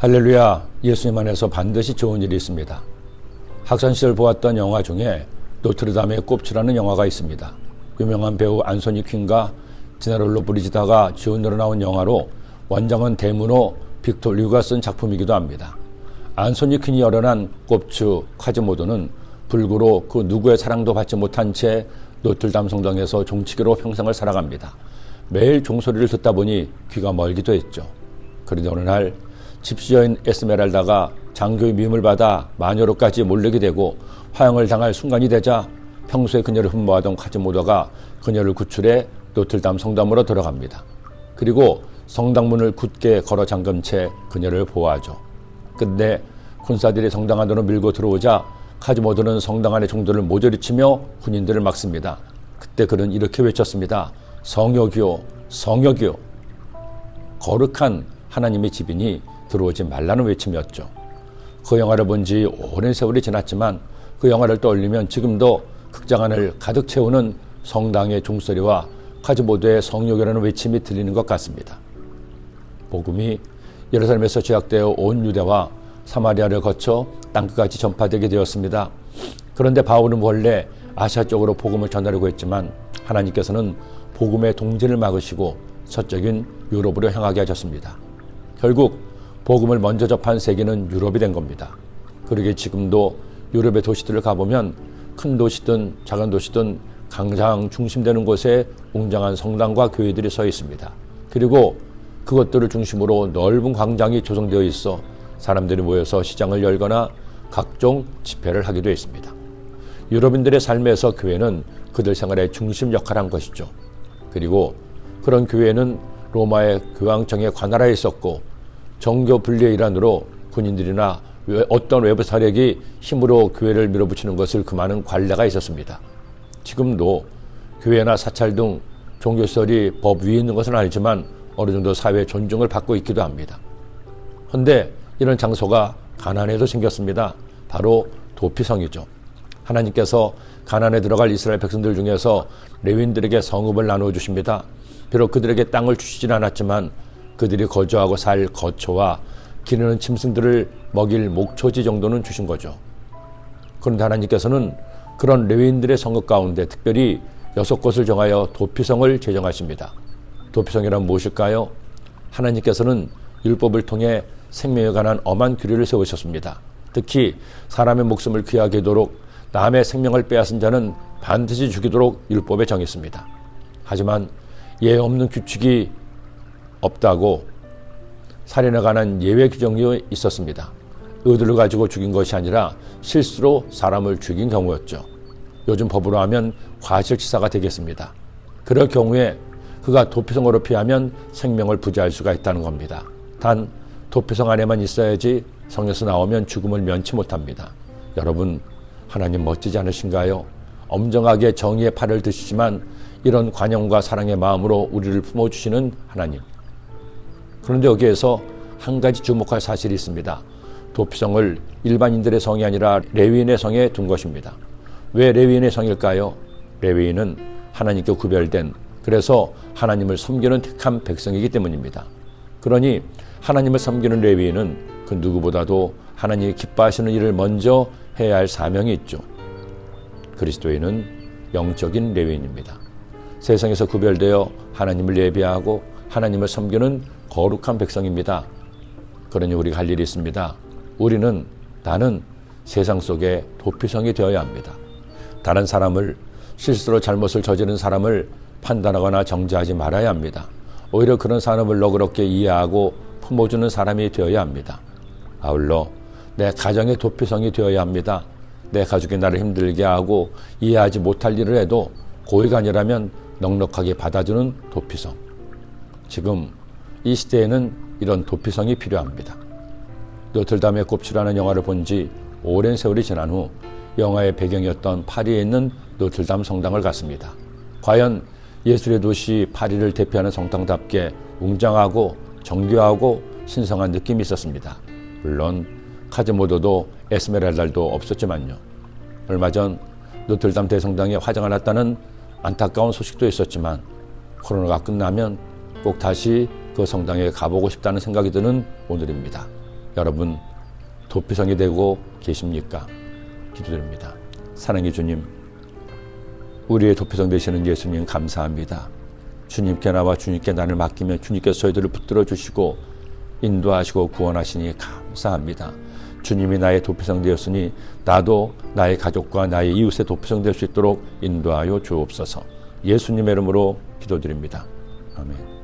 할렐루야, 예수님 안에서 반드시 좋은 일이 있습니다. 학창 시절 보았던 영화 중에 노트르담의 꼽치라는 영화가 있습니다. 유명한 배우 안소니 퀸과 지나롤로 브리지다가 주연으로 나온 영화로 원작은 데무노 빅토 류가 쓴 작품이기도 합니다. 안소니 퀸이 열연한 꼽추 콰즈모도는 불구로 그 누구의 사랑도 받지 못한 채 노틀담 성당에서 종치기로 평생을 살아갑니다. 매일 종소리를 듣다 보니 귀가 멀기도 했죠. 그런데 어느 날 집시여인 에스메랄다가 장교의 미움을 받아 마녀로까지 몰리게 되고 화형을 당할 순간이 되자 평소에 그녀를 흠모하던 카즈모더가 그녀를 구출해 노틀담 성당으로 들어갑니다. 그리고 성당문을 굳게 걸어 잠근 채 그녀를 보호하죠. 끝내 군사들이 성당 안으로 밀고 들어오자 카즈모더는 성당 안의 종들을 모조리 치며 군인들을 막습니다. 그때 그는 이렇게 외쳤습니다. 성역이요, 성역이요. 거룩한 하나님의 집이니 들어오지 말라는 외침이었죠. 그 영화를 본 지 오랜 세월이 지났지만 그 영화를 떠올리면 지금도 극장 안을 가득 채우는 성당의 종소리와 카즈보드의 성욕이라는 외침이 들리는 것 같습니다. 복음이 예루살렘에서 제약되어 온 유대와 사마리아를 거쳐 땅끝까지 전파되게 되었습니다. 그런데 바울은 원래 아시아 쪽으로 복음을 전하려고 했지만 하나님께서는 복음의 동진을 막으시고 서적인 유럽으로 향하게 하셨습니다. 결국 복음을 먼저 접한 세계는 유럽이 된 겁니다. 그러게 지금도 유럽의 도시들을 가보면 큰 도시든 작은 도시든 강장 중심되는 곳에 웅장한 성당과 교회들이 서 있습니다. 그리고 그것들을 중심으로 넓은 광장이 조성되어 있어 사람들이 모여서 시장을 열거나 각종 집회를 하기도 했습니다. 유럽인들의 삶에서 교회는 그들 생활의 중심 역할을 한 것이죠. 그리고 그런 교회는 로마의 교황청에 관할하에 있었고 정교 분리의 일환으로 군인들이나 어떤 외부 세력이 힘으로 교회를 밀어붙이는 것을 금하는 관례가 있었습니다. 지금도 교회나 사찰 등 종교시설이 법 위에 있는 것은 아니지만 어느 정도 사회 존중을 받고 있기도 합니다. 그런데 이런 장소가 가난에도 생겼습니다. 바로 도피성이죠. 하나님께서 가난에 들어갈 이스라엘 백성들 중에서 레윈들에게 성읍을 나누어 주십니다. 비록 그들에게 땅을 주시진 않았지만 그들이 거주하고 살 거처와 기르는 짐승들을 먹일 목초지 정도는 주신 거죠. 그런데 하나님께서는 그런 레위인들의 성읍 가운데 특별히 여섯 곳을 정하여 도피성을 제정하십니다. 도피성이란 무엇일까요? 하나님께서는 율법을 통해 생명에 관한 엄한 규례를 세우셨습니다. 특히 사람의 목숨을 귀하게 하도록 남의 생명을 빼앗은 자는 반드시 죽이도록 율법에 정했습니다. 하지만 예 없는 규칙이 없다고 살인에 관한 예외 규정이 있었습니다. 의도를 가지고 죽인 것이 아니라 실수로 사람을 죽인 경우였죠. 요즘 법으로 하면 과실치사가 되겠습니다. 그럴 경우에 그가 도피성으로 피하면 생명을 부지할 수가 있다는 겁니다. 단 도피성 안에만 있어야지 성에서 나오면 죽음을 면치 못합니다. 여러분 하나님 멋지지 않으신가요? 엄정하게 정의의 팔을 드시지만 이런 관용과 사랑의 마음으로 우리를 품어주시는 하나님. 그런데 여기에서 한 가지 주목할 사실이 있습니다. 도피성을 일반인들의 성이 아니라 레위인의 성에 둔 것입니다. 왜 레위인의 성일까요? 레위인은 하나님께 구별된 그래서 하나님을 섬기는 택한 백성이기 때문입니다. 그러니 하나님을 섬기는 레위인은 그 누구보다도 하나님이 기뻐하시는 일을 먼저 해야 할 사명이 있죠. 그리스도인은 영적인 레위인입니다. 세상에서 구별되어 하나님을 예배하고 하나님을 섬기는 거룩한 백성입니다. 그러니 우리가 할 일이 있습니다. 우리는 나는 세상 속에 도피성이 되어야 합니다. 다른 사람을 실수로 잘못을 저지른 사람을 판단하거나 정죄하지 말아야 합니다. 오히려 그런 사람을 너그럽게 이해하고 품어주는 사람이 되어야 합니다. 아울러 내 가정의 도피성이 되어야 합니다. 내 가족이 나를 힘들게 하고 이해하지 못할 일을 해도 고의가 아니라면 넉넉하게 받아주는 도피성. 지금 이 시대에는 이런 도피성이 필요합니다. 노틀담의 꼽치라는 영화를 본 지 오랜 세월이 지난 후 영화의 배경이었던 파리에 있는 노틀담 성당을 갔습니다. 과연 예술의 도시 파리를 대표하는 성당답게 웅장하고 정교하고 신성한 느낌이 있었습니다. 물론 카즈모도도 에스메랄달도 없었지만요. 얼마 전 노틀담 대성당에 화재가 났다는 안타까운 소식도 있었지만 코로나가 끝나면 꼭 다시 그 성당에 가보고 싶다는 생각이 드는 오늘입니다. 여러분 도피성이 되고 계십니까? 기도드립니다. 사랑의 주님, 우리의 도피성 되시는 예수님 감사합니다. 주님께 나와 주님께 나를 맡기면 주님께서 저희들을 붙들어 주시고 인도하시고 구원하시니 감사합니다. 주님이 나의 도피성 되었으니 나도 나의 가족과 나의 이웃의 도피성 될 수 있도록 인도하여 주옵소서. 예수님의 이름으로 기도드립니다. 아멘.